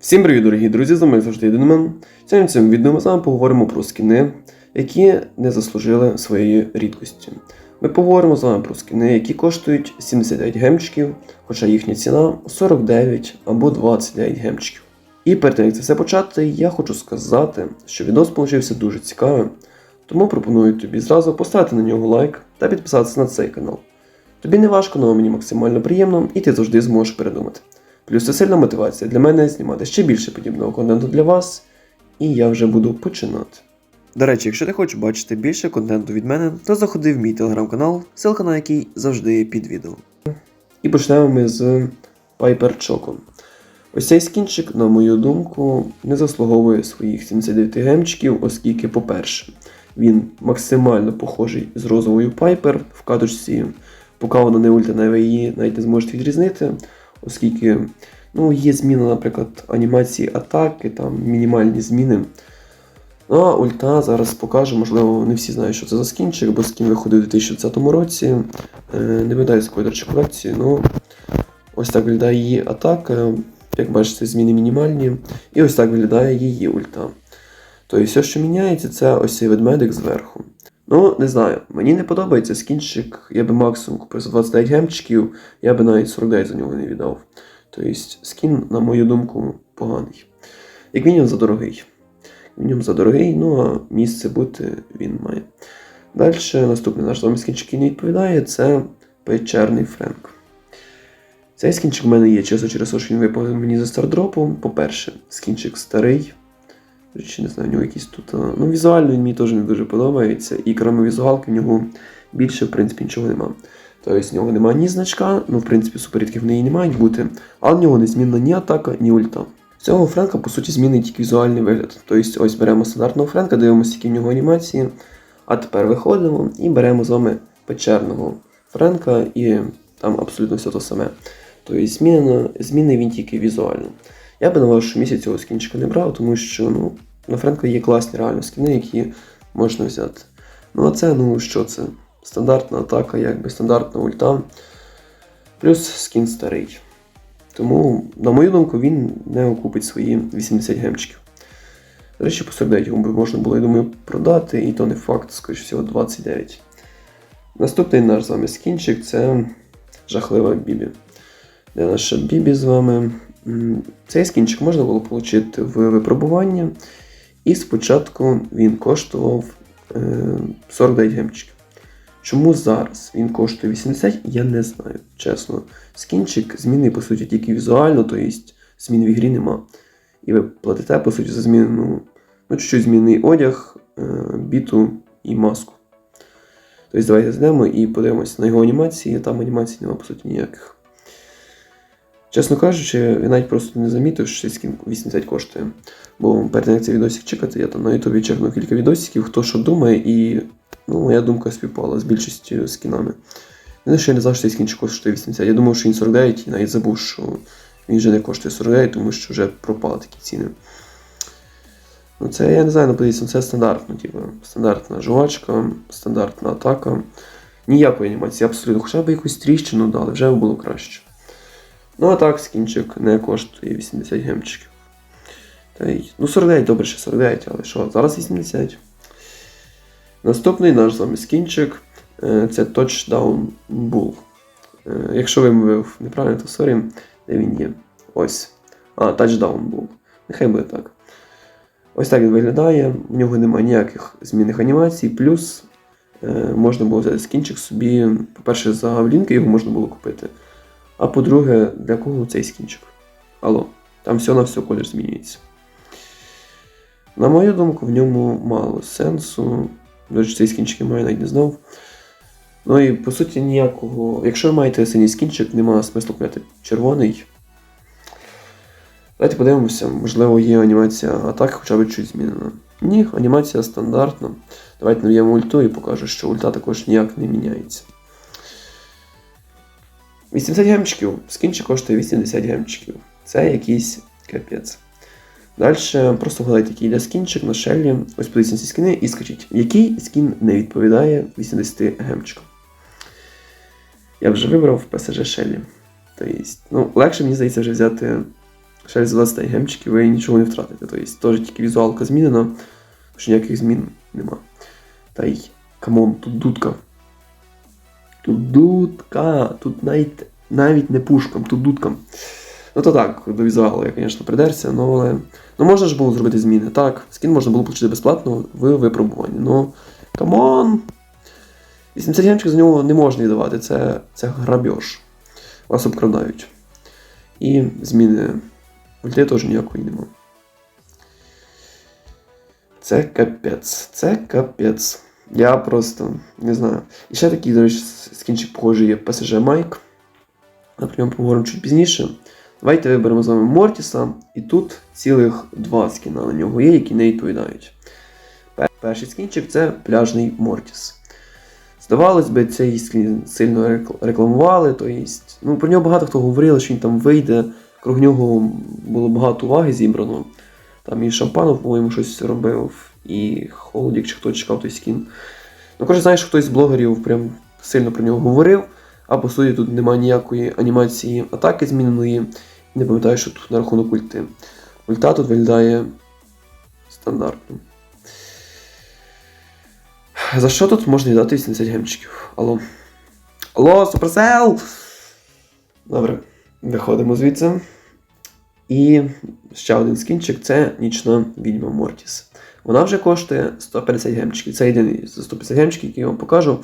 Всім привіт, дорогі друзі! З вами завжди Єдинмен. Сьогодні в цьому відео ми з вами поговоримо про скіни, які не заслужили своєї рідкості. Ми поговоримо з вами про скіни, які коштують 79 гемчиків, хоча їхня ціна 49 або 29 гемчиків. І перед тим, як це все почати, я хочу сказати, що відос получився дуже цікавим, тому пропоную тобі зразу поставити на нього лайк та підписатися на цей канал. Тобі не важко, але мені максимально приємно, і ти завжди зможеш передумати. Плюс це сильна мотивація для мене знімати ще більше подібного контенту для вас, і я вже буду починати. До речі, якщо ти хочеш бачити більше контенту від мене, то заходи в мій телеграм-канал, ссылка на який завжди під відео. І почнемо ми з Piper Choco. Ось цей скінчик, на мою думку, не заслуговує своїх 79 гемчиків, оскільки, по-перше, він максимально похожий з розовою Piper в катушці, поки вона не ульта на її навіть не зможете відрізнити оскільки ну, є зміна, наприклад, анімації атаки, там мінімальні зміни. Ну, а ульта зараз покажу, можливо, не всі знають, що це за скінчик, бо скін виходив у 2020 році. Е, Не видаю з якої, до колекції. Ну, ось так виглядає її атака. Як бачите, зміни мінімальні. І ось так виглядає її ульта. Тобто, все, що міняється, це ось цей ведмедик зверху. Ну, не знаю, мені не подобається скінчик, я би максимум купив за 29 гемчиків, я би навіть 49 за нього не віддав. Тобто скін, на мою думку, поганий. Як мінімум задорогий. Як мінімум задорогий, ну а місце бути він має. Далі наступний наш з вами скінчик, не відповідає, це печерний Френк. Цей скінчик в мене є чисто через те, що він випав мені за стардропу. По-перше, скінчик старий. Речі, не знаю, у нього якісь тут. Ну, візуально він мені теж не дуже подобається. І крім візуалки, в нього більше, в принципі, нічого нема. Тобто в нього немає ні значка, ну, в принципі, суперрідків в неї не мають бути, але в нього не змінна ні атака, ні ульта. Цього Френка, по суті, змінить тільки візуальний вигляд. Тобто, ось беремо стандартного Френка, дивимося, які в нього анімації. А тепер виходимо і беремо з вами печерного Френка, і там абсолютно все те саме. Тобто змінено, змінний він тільки візуально. Я би на вашому місці цього скінчика не брав, тому що ну, на Френка є класні реально скіни, які можна взяти. Ну а це, ну що це? Стандартна атака, якби стандартна ульта. Плюс скін старий. Тому, на мою думку, він не окупить свої 80 гемчиків. До речі, по 49 його можна було, я думаю, продати, і то не факт, скоріше всього, 29. Наступний наш з вами скінчик це жахлива Бібі. Де наша Бібі з вами? Цей скінчик можна було отримати в випробуванні. І спочатку він коштував е, 49 гемчиків. Чому зараз він коштує 80, я не знаю, чесно. Скінчик змінний, по суті, тільки візуально, тобто змін в ігрі нема. І ви платите, по суті, за зміну, ну, чуть-чуть змінний одяг, е, біту і маску. Тобто давайте зайдемо і подивимося на його анімації, там анімацій нема, по суті, ніяких. Чесно кажучи, я навіть просто не замітив, що цей скін 80 коштує. Бо перед тим, як цей відосик чекати, я там на ютубі чекнув кілька відосиків, хто що думає, і ну, моя думка співпала з більшістю скінами. Я не знав, що цей скінчик коштує 80. Я думав, що він 49, і навіть забув, що він вже не коштує 49, тому що вже пропали такі ціни. Ну, це я не знаю, наподивіться, це стандартно, типу, стандартна жувачка, стандартна атака. Ніякої анімації, абсолютно. Хоча б якусь тріщину дали, вже було краще. Ну а так, скінчик не коштує 80 гемчиків. Та й, ну 49, добре, ще 49, але що, зараз 80. Наступний наш з вами скінчик е, це Touchdown Bull. Е, Якщо вимовив неправильно, то сорі, де він є. Ось. А, Touchdown Bull. Нехай буде так. Ось так він виглядає. У нього немає ніяких змінних анімацій, плюс е, можна було взяти скінчик собі. По-перше, за влінки його можна було купити. А по-друге, для кого цей скінчик? Алло, там все на все колір змінюється. На мою думку, в ньому мало сенсу. До речі, цей скінчик я маю навіть не знав. Ну і по суті ніякого. Якщо ви маєте синій скінчик, немає смислу купляти червоний. Давайте подивимося, можливо, є анімація атаки хоча б чуть змінена. Ні, анімація стандартна. Давайте нав'ємо ульту і покажу, що ульта також ніяк не міняється. 80 гемчиків. Скінчик коштує 80 гемчиків. Це якийсь капець. Далі просто вгадайте, який йде скінчик на шеллі. Ось подивіться на ці скіни і скажіть, який скін не відповідає 80 гемчикам. Я вже вибрав PSG Шеллі. Тобто, ну, легше, мені здається, вже взяти Ще за 20 гемчиків ви нічого не втратите. Тобто теж тільки візуалка змінена, що ніяких змін нема. Та й камон, тут дудка. Тут дудка, тут навіть, навіть не пушкам, тут дудкам. Ну то так, до візуалу я, звісно, придерся, ну, але. Ну можна ж було зробити зміни. Так, скін можна було отримати безплатно в випробуванні. Ну, камон! 80 гемчиків за нього не можна віддавати, це, це грабеж. Вас обкрадають. І зміни ульти теж ніякої нема. Це капець. Це капець. Я просто не знаю. І ще такий, до речі, скінчик похожий є PSG Майк. Про ньому поговоримо чуть пізніше. Давайте виберемо з вами Мортіса, і тут цілих два скіна на нього є, які не відповідають. Перший скінчик це пляжний Мортіс. Здавалось би, цей скін сильно рекламували, то єсть, ну, про нього багато хто говорив, що він там вийде, круг нього було багато уваги зібрано. Там і Шампанов, по-моєму, щось робив, і Холодік, чи хто чекав той скін. Ну, каже, знаєш, хтось з блогерів прям сильно про нього говорив, а по суті тут немає ніякої анімації атаки зміненої. Не пам'ятаю, що тут на рахунок ульти. Ульта тут виглядає стандартно. За що тут можна віддати 80 гемчиків? Алло. Алло, Суперсел! Добре, виходимо звідси. І ще один скінчик це нічна відьма Мортіс. Вона вже коштує 150 гемчиків. Це єдиний з 150 гемчиків, який я вам покажу.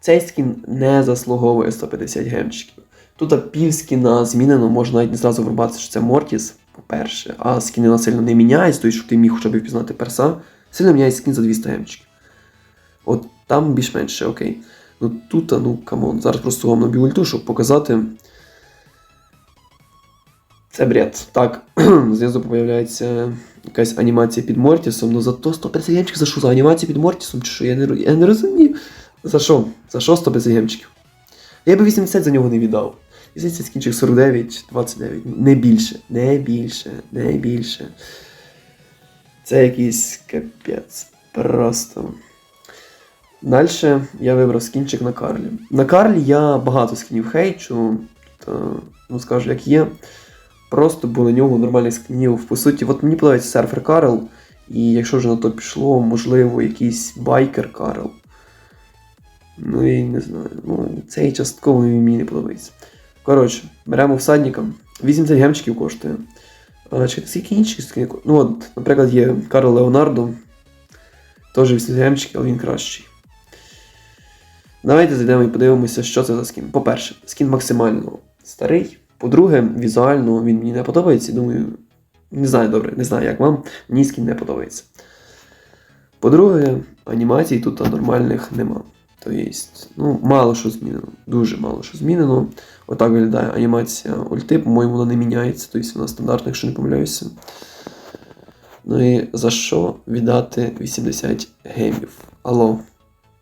Цей скін не заслуговує 150 гемчиків. Тут пів скіна змінено, можна навіть не зразу врубатися, що це Мортіс, по-перше, а скіни сильно не міняють, тобто, щоб ти міг хоча б впізнати перса. Сильно міняє скін за 200 гемчиків. От там більш-менш ще окей. Ну тут, ну камон, зараз просто вам наб'ю ульту, щоб показати. Це бред. Так, знизу появляється якась анімація під Мортісом, ну зато 150 гемчиків за що? За анімацію під Мортісом чи що? Я не, я не розумію. За що? За що 150 гемчиків? Я би 80 за нього не віддав. І здається, скінчик 49, 29. Не більше, не більше, не більше. Це якийсь капець. Просто. Далі я вибрав скінчик на Карлі. На Карлі я багато скінів хейчу, та, ну скажу, як є. Просто бо на нього нормальних скінів. По суті, от мені подобається серфер Карл, і якщо вже на то пішло, можливо, якийсь байкер Карл. Ну і не знаю. Ну, цей частково мені не подобається. Коротше, беремо всадника. 80 гемчиків коштує. А, чекайте, скільки скини? Ну от, наприклад, є Карл Леонардо. Теж 80 гемчиків, але він кращий. Давайте зайдемо і подивимося, що це за скін. По-перше, скін максимально старий. По-друге, візуально він мені не подобається. Думаю, не знаю добре, не знаю, як вам. Мені скін не подобається. По-друге, анімацій тут нормальних нема. Тобто, ну, мало що змінено. Дуже мало що змінено. Отак виглядає анімація ульти, по-моєму, вона не міняється, тобто вона стандартна, якщо не помиляюся. Ну і за що віддати 80 гемів? Алло.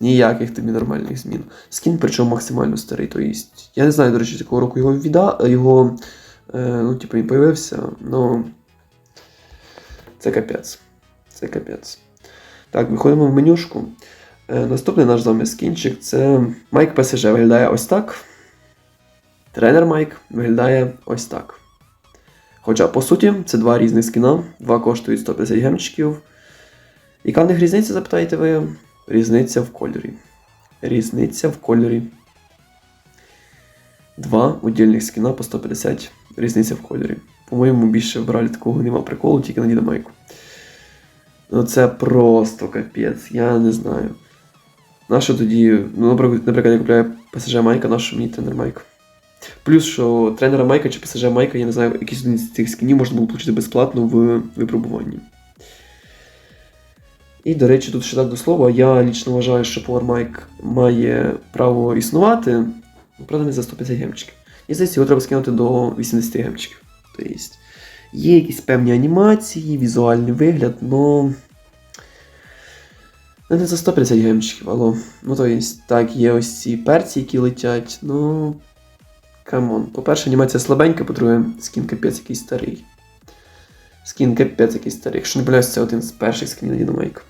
Ніяких тобі нормальних змін. Скін, причому максимально старий. Тобто, я не знаю, до речі, якого року його відда... його. Е, ну, типу, він появився, ну. Це капець. Це капець. Так, виходимо в менюшку. Е, наступний наш вами скінчик це Майк ПСЖ виглядає ось так. Тренер Майк виглядає ось так. Хоча, по суті, це два різних скіна, два коштують 150 гемчиків. Яка в них різниця, запитаєте ви? Різниця в кольорі. Різниця в кольорі. Два удільних скіна по 150. Різниця в кольорі. По-моєму, більше в бралі такого нема приколу, тільки на Діда Майку. Ну це просто капець, я не знаю. Нащо тоді, ну, наприклад, я купляю ПСЖ Майка, нащо мені тренер Майк? Плюс, що тренера Майка чи ПСЖ Майка, я не знаю, один з цих скінів можна було отримати безплатно в випробуванні. І, до речі, тут ще так до слова, я лічно вважаю, що Power Mic має право існувати, ну, правда, не за 150 гемчиків. І здається, його треба скинути до 80 гемчиків. Тобто, є якісь певні анімації, візуальний вигляд, но. Ну, не за 150 гемчиків, алло. Ну, то є, так, є ось ці перці, які летять, ну. Камон. По-перше, анімація слабенька, по-друге, скін капець якийсь старий. Скін капець якийсь старий. Якщо не помиляюсь, це один з перших скінів Дінамайк.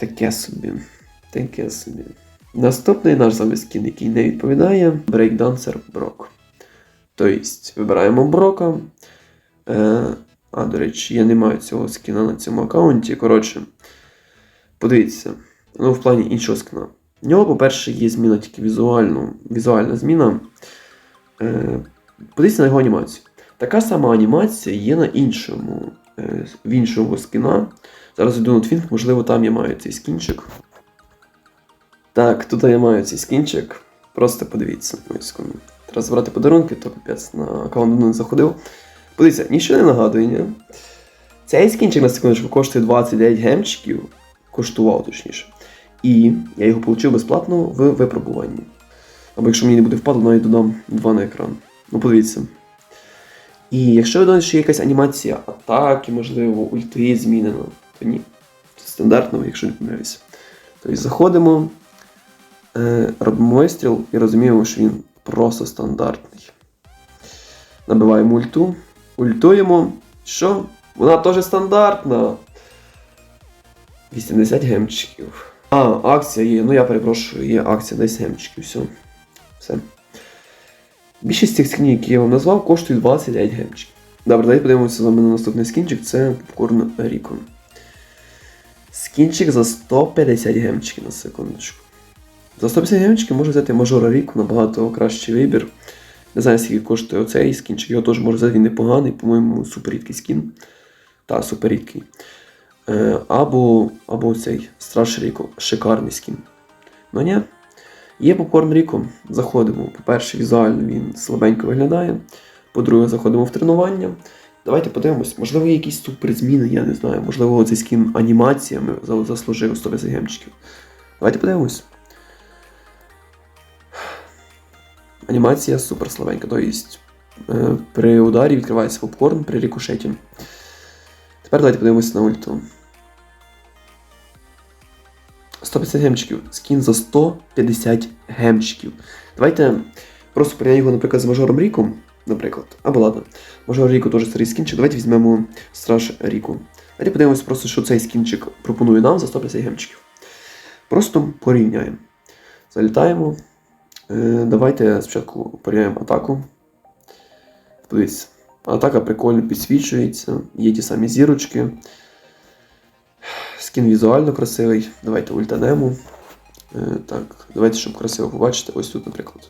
Таке собі. Таке собі. Наступний наш вами скін, який не відповідає Breakdancer Брок. Тобто, вибираємо Брока. Е, а, до речі, я не маю цього скіна на цьому аккаунті. Коротше, подивіться. Ну, в плані іншого скіна. В нього, по-перше, є зміна тільки візуальну, візуальна зміна. Е, подивіться на його анімацію. Така сама анімація є на іншому, е, в іншого скіна. Зараз йду на твінг, можливо, там я маю цей скінчик. Так, тут я маю цей скінчик. Просто подивіться. Ось. Треба збирати подарунки, то капець на аккаунт не заходив. Подивіться, нічого не нагадує, ні? Цей скінчик на секундочку коштує 29 гемчиків. Коштував точніше. І я його отримав безплатно в випробуванні. Або якщо мені не буде впадло, навіть додам 2 на екран. Ну, подивіться. І якщо ви думаєте, що є якась анімація атаки, можливо, ульти змінено, то ні. Це стандартно, якщо не помиляюся. Тобто заходимо, е, робимо вистріл і розуміємо, що він просто стандартний. Набиваємо ульту, ультуємо. Що? Вона теж стандартна. 80 гемчиків. А, акція є. Ну я перепрошую, є акція 10 гемчиків. Все. Все. Більшість цих скінів, які я вам назвав, коштують 29 гемчиків. Добре, давайте подивимося з вами на наступний скінчик. Це попкорн Рікон. Скінчик за 150 гемчиків на секундочку. За 150 гемчиків можна взяти мажора Ріку, набагато кращий вибір. Не знаю, скільки коштує оцей скінчик, його теж можна взяти, він непоганий, по-моєму, суперрідкий скін. Та, суперрідкий. Е, або, або цей Страш Ріко, шикарний скін. Ну ні. Є попкорн Ріко, заходимо. По-перше, візуально він слабенько виглядає. По-друге, заходимо в тренування. Давайте подивимось, можливо, є якісь суперзміни, я не знаю. Можливо, цей скін анімаціями заслужив 150 гемчиків. Давайте подивимось. Анімація супер слабенька. Тобто при ударі відкривається попкорн при рикошеті. Тепер давайте подивимося на ульту. 150 гемчиків. Скін за 150 гемчиків. Давайте просто порівняємо його, наприклад, з мажором Ріком. Наприклад. Або ладно. Мажор Ріко теж старий скінчик. Давайте візьмемо Страж Ріку. Давайте подивимося просто, що цей скінчик пропонує нам за 150 гемчиків. Просто порівняємо. Залітаємо. Е, давайте спочатку порівняємо атаку. Подивіться. Атака прикольно підсвічується, є ті самі зірочки. Скін візуально красивий. Давайте ультанемо. Е, так, давайте, щоб красиво побачити. Ось тут, наприклад.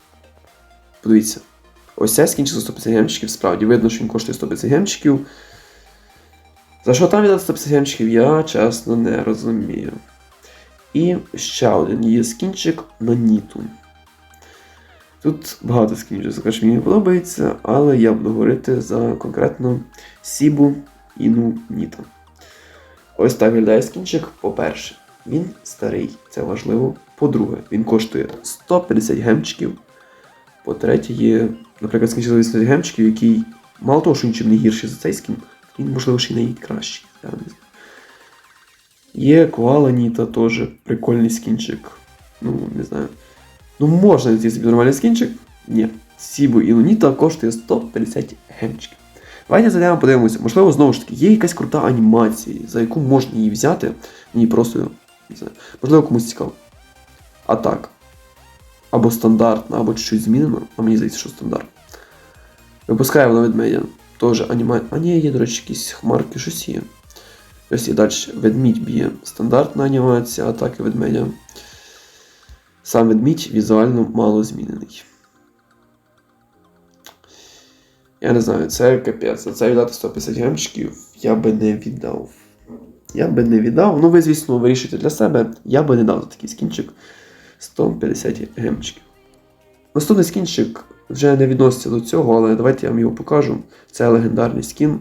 Подивіться. Ось цей скінчик за 150 гемчиків. Справді видно, що він коштує 150 гемчиків. За що там віддати 150 гемчиків, я чесно не розумію. І ще один є скінчик на Ніту. Тут багато скінчів, скажімо, мені не подобається, але я буду говорити за конкретно Сібу Іну Ніта. Ось так виглядає скінчик. По-перше, він старий, це важливо. По-друге, він коштує 150 гемчиків. По-третє, є, наприклад, скінчик за 80 гемчиків, який мало того, що нічим не гірший за цей скін, він, можливо, ще й найкращий. Є Коала Ніта теж прикольний скінчик. Ну, не знаю. Ну, можна знайти собі нормальний скінчик? Ні. Сібу і Луніта коштує 150 гемчиків. Давайте зайдемо, подивимося. Можливо, знову ж таки, є якась крута анімація, за яку можна її взяти. Мені просто не знаю. Можливо, комусь цікаво. А так. Або стандартно, або чуть-чуть змінено, а мені здається, що стандартно. Випускаємо на ведмедя. Теж анімація. А ні, є, до речі, якісь хмарки, щось є. Ось і далі. Ведмідь б'є. Стандартна анімація, атаки ведмедя. Сам ведмідь візуально мало змінений. Я не знаю, це капець. Це віддати 150 гемчиків я би не віддав. Я би не віддав. Ну, ви, звісно, вирішуєте для себе. Я би не дав за такий скінчик 150 гемчиків. Наступний скінчик вже не відноситься до цього, але давайте я вам його покажу. Це легендарний скін.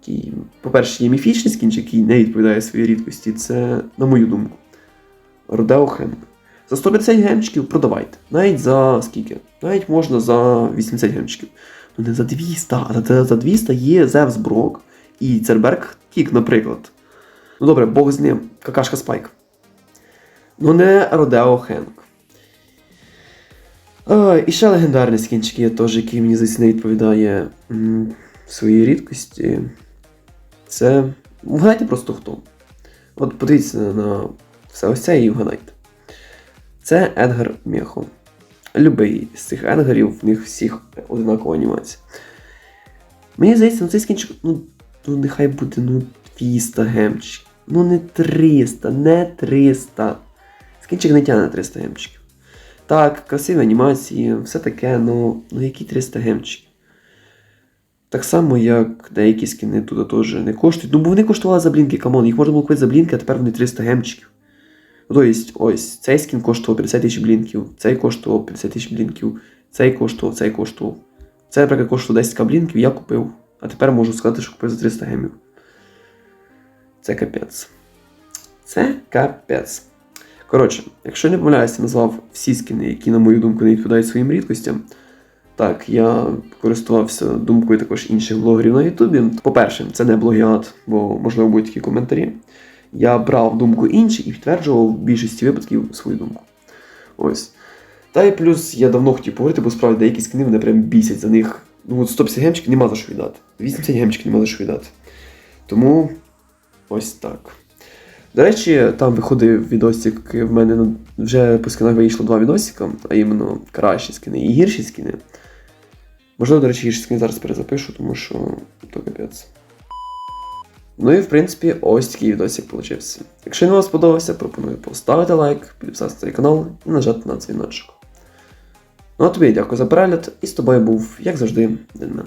Який, по-перше, є міфічний скінчик, який не відповідає своїй рідкості. Це, на мою думку, Родео Хенк. За 150 гемчиків продавайте. Навіть за скільки? Навіть можна за 80 гемчиків. За 200, а за, за 200 є Зевс Брок і Церберг Тік, наприклад. Ну добре, Бог з ним, какашка Спайк. Ну не Родео Хенк. А, і ще легендарний скінчик є теж, який мені здається не відповідає своїй рідкості. Це. Вгадайте просто хто. От подивіться на все ось це і вгадайте. Це Едгар Мєхо. Любий з цих енгерів, в них всіх одинакова анімація. Мені здається, ну цей скінчик, ну, ну нехай буде ну 200 гемчиків. Ну не 300, не 300. Скінчик не тягне 300 гемчиків. Так, красиві анімації, все таке, ну, ну які 300 гемчиків. Так само, як деякі скіни тут теж не коштують. Ну, бо вони коштували за блінки, камон, їх можна було купити за блінки, а тепер вони 300 гемчиків. Ну, Тобто, ось, цей скін коштував 50 тисяч блінків, цей коштував 50 тисяч блінків, цей коштував, цей коштував. Це, наприклад, коштував 10 блінків, я купив. А тепер можу сказати, що купив за 300 гемів. Це капець. Це капець. Коротше, якщо не помиляюся, назвав всі скіни, які, на мою думку, не відповідають своїм рідкостям. Так, я користувався думкою також інших блогерів на Ютубі. По-перше, це не плагіат, бо можливо будуть такі коментарі. Я брав думку інших і підтверджував в більшості випадків свою думку. Ось. Та й плюс я давно хотів поговорити, бо справді деякі скини мене прям бісять за них. Ну от 150 гемчиків нема за що віддати. 80 гемчиків нема за що віддати. Тому ось так. До речі, там виходив відосик в мене вже по скинах вийшло два відосика, а іменно кращі скини і гірші скини. Можливо, до речі, гірші скини зараз перезапишу, тому що то капець. Ну і в принципі, ось такий відосик получився. Якщо він вам сподобався, пропоную поставити лайк, підписатися на цей канал і нажати на дзвіночок. Ну а тобі дякую за перегляд, і з тобою був, як завжди, Денмен.